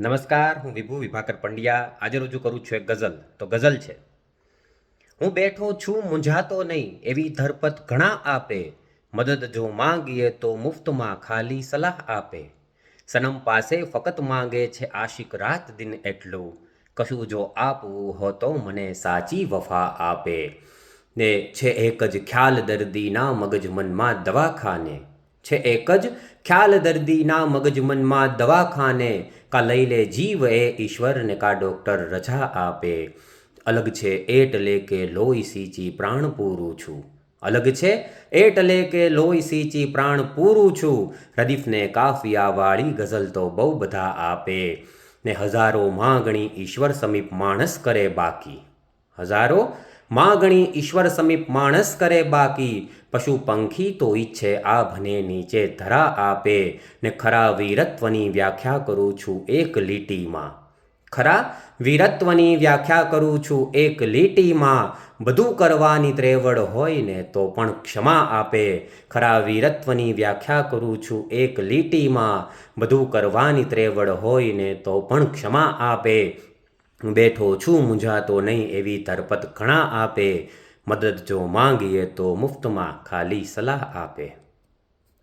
નમસ્કાર, હું વિભુ વિભાકર પંડ્યા. આજે રજૂ કરું છું એક ગઝલ. તો ગઝલ છે, હું બેઠો છું મૂંઝાતો નહીં, એવી ધરપત ઘણા આપે. મદદ જો માંગીએ તો મુફ્તમાં ખાલી સલાહ આપે. સનમ પાસે ફકત માંગે છે આશિક રાત દિન એટલું. કશું જો આપવું હો તો મને સાચી વફા આપે. ને છે એક જ ખ્યાલ દર્દીના મગજ મનમાં દવાખાને. છે એક જ, ખ્યાલ દર્દીના મગજમનમાં દવાખાને કા લઈ લે જીવ એ ઈશ્વરને કા ડૉક્ટર રજા આપે. અલગ છે, એટલે કે લોહી સીચી પ્રાણ પૂરું છું. અલગ છે, એટલે કે લોહી સીચી પ્રાણ પૂરું છું. રદીફને કાફિયાવાળી ગઝલ તો બહુ બધા આપે. ને હજારો માગણી ઈશ્વર સમીપ માણસ કરે બાકી. હજારો માગણી ઈશ્વર સમીપ માણસ કરે બાકી. પશુ પંખી તો ઈચ્છે આ ભને નીચે ધરા આપે. ને ખરા વીરત્વની વ્યાખ્યા કરું છું એક લીટીમાં. ખરા વીરત્વની વ્યાખ્યા કરું છું એક લીટીમાં. બધું કરવાની ત્રેવડ હોય ને તો પણ ક્ષમા આપે. ખરા વીરત્વની વ્યાખ્યા કરું છું એક લીટીમાં. બધું કરવાની ત્રેવડ હોય ને તો પણ ક્ષમા આપે. હું બેઠો છું, મૂંઝાતો નહીં એવી ધરપત ઘણા આપે. મદદ જો માંગીએ તો મુફ્તમાં ખાલી સલાહ આપે.